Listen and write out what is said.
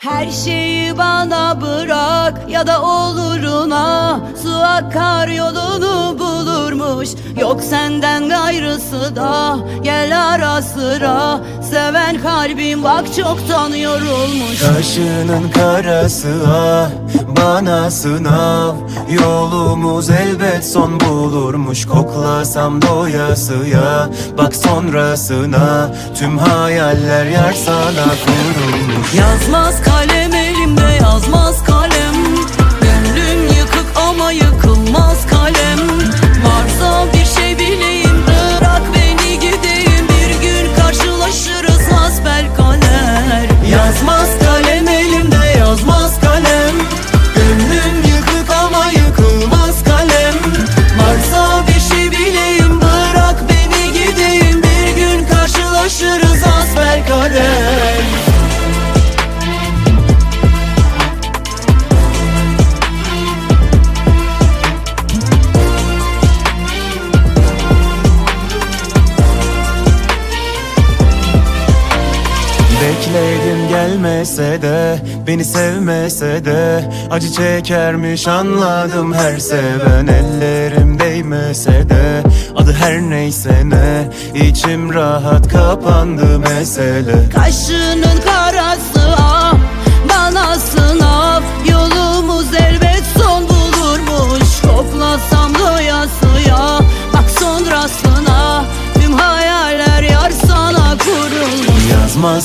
Her şeyi bana bırak ya da oluruna Su akar yolunu bulurmuş. Yok senden gayrısı da Gel ara sıra. Seven kalbim bak çoktan yorulmuş Kaşının karası ah bana sınav. Yolumuz elbet son bulurmuş. Koklasam doyasıya Bak sonrasına. Tüm hayaller yar sana kurulmuş. Yazmaz kalem kader Bekledim gelmese de Beni sevmese de Acı çekermiş anladım her seven. Ellerim sevmese de Adı her neyse ne içim rahat kapandı mesele. Kaşının karası ah bana sınav. Yolumuz elbet son bulurmuş. Koklasam doyasıya bak son Tüm hayaller yar sana kurulmuş. Yazmaz